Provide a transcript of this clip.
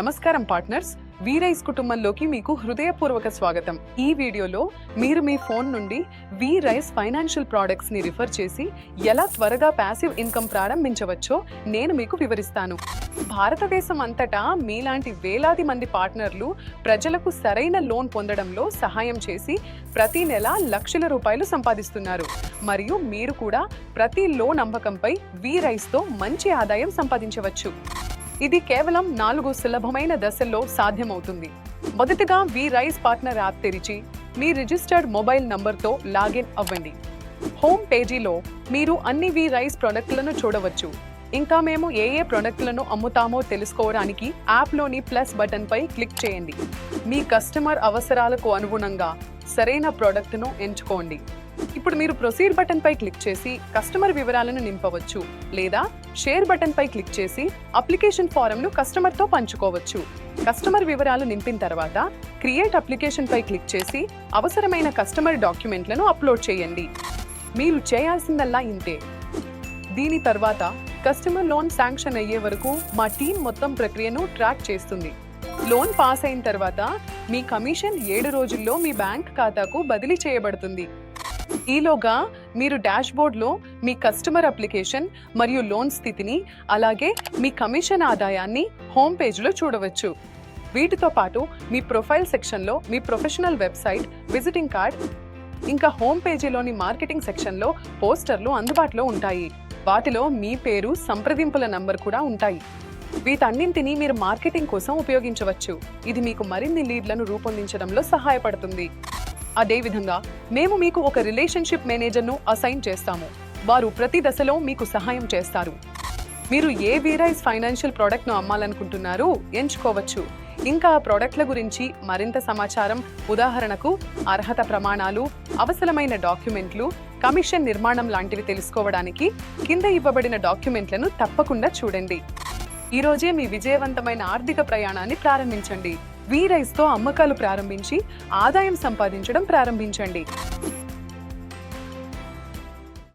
నమస్కారం పార్ట్నర్స్ వీరైస్ కుటుంబంలోకి మీకు హృదయపూర్వక స్వాగతం. ఈ వీడియోలో మీరు మీ ఫోన్ నుండి వీరైస్ ఫైనాన్షియల్ ప్రోడక్ట్స్ని రిఫర్ చేసి ఎలా త్వరగా ప్యాసివ్ ఇన్కమ్ ప్రారంభించవచ్చో నేను మీకు వివరిస్తాను. భారతదేశం అంతటా మీలాంటి వేలాది మంది పార్ట్నర్లు ప్రజలకు సరైన లోన్ పొందడంలో సహాయం చేసి ప్రతి నెల లక్షల రూపాయలు సంపాదిస్తున్నారు. మరియు మీరు కూడా ప్రతి లోన్ అమ్మకంపై వీరైస్తో మంచి ఆదాయం సంపాదించవచ్చు. ఇది కేవలం నాలుగు సులభమైన దశల్లో సాధ్యమవుతుంది. మొదటగా వి రైస్ పార్ట్నర్ యాప్ తెరిచి మీ రిజిస్టర్డ్ మొబైల్ నంబర్తో లాగిన్ అవ్వండి. హోమ్ పేజీలో మీరు అన్ని వి రైస్ ప్రొడక్ట్లను చూడవచ్చు. ఇంకా మేము ఏ ఏ ప్రొడక్ట్లను అమ్ముతామో తెలుసుకోవడానికి యాప్లోని ప్లస్ బటన్పై క్లిక్ చేయండి. మీ కస్టమర్ అవసరాలకు అనుగుణంగా సరైన ప్రోడక్ట్ను ఎంచుకోండి. ఇప్పుడు మీరు ప్రొసీడ్ బటన్పై క్లిక్ చేసి కస్టమర్ వివరాలను నింపవచ్చు లేదా షేర్ బటన్ పై క్లిక్ చేసి అప్లికేషన్ ఫారంను కస్టమర్తో పంచుకోవచ్చు. కస్టమర్ వివరాలు నింపిన తర్వాత క్రియేట్ అప్లికేషన్ పై క్లిక్ చేసి అవసరమైన కస్టమర్ డాక్యుమెంట్లను అప్లోడ్ చేయండి. మీరు చేయాల్సిందల్లా ఇంతే. దీని తర్వాత కస్టమర్ లోన్ శాంక్షన్ అయ్యే వరకు మా టీం మొత్తం ప్రక్రియను ట్రాక్ చేస్తుంది. లోన్ పాస్ అయిన తర్వాత మీ కమిషన్ ఏడు రోజుల్లో మీ బ్యాంక్ ఖాతాకు బదిలీ చేయబడుతుంది. ఈలోగా మీరు డాష్బోర్డ్లో మీ కస్టమర్ అప్లికేషన్ మరియు లోన్ స్థితిని అలాగే మీ కమిషన్ ఆదాయాన్ని హోమ్ పేజ్లో చూడవచ్చు. వీటితో పాటు మీ ప్రొఫైల్ సెక్షన్లో మీ ప్రొఫెషనల్ వెబ్సైట్ విజిటింగ్ కార్డ్ ఇంకా హోమ్ పేజీలోని మార్కెటింగ్ సెక్షన్లో పోస్టర్లు అందుబాటులో ఉంటాయి. వాటిలో మీ పేరు సంప్రదింపుల నంబర్ కూడా ఉంటాయి. వీటన్నింటినీ మీరు మార్కెటింగ్ కోసం ఉపయోగించవచ్చు. ఇది మీకు మరిన్ని లీడ్లను రూపొందించడంలో సహాయపడుతుంది. అదేవిధంగా మేము మీకు ఒక రిలేషన్షిప్ మేనేజర్ను అసైన్ చేస్తాము. వారు ప్రతి దశలో మీకు సహాయం చేస్తారు. మీరు ఏ వీరైజ్ ఫైనాన్షియల్ ప్రోడక్ట్ను అమ్మాలనుకుంటున్నారో ఎంచుకోవచ్చు. ఇంకా ఆ ప్రోడక్ట్ల గురించి మరింత సమాచారం ఉదాహరణకు అర్హత ప్రమాణాలు అవసరమైన డాక్యుమెంట్లు కమిషన్ నిర్మాణం లాంటివి తెలుసుకోవడానికి కింద ఇవ్వబడిన డాక్యుమెంట్లను తప్పకుండా చూడండి. ఈ రోజే మీ విజయవంతమైన ఆర్థిక ప్రయాణాన్ని ప్రారంభించండి. వీరైస్తో అమ్మకాలు ప్రారంభించి ఆదాయం సంపాదించడం ప్రారంభించండి.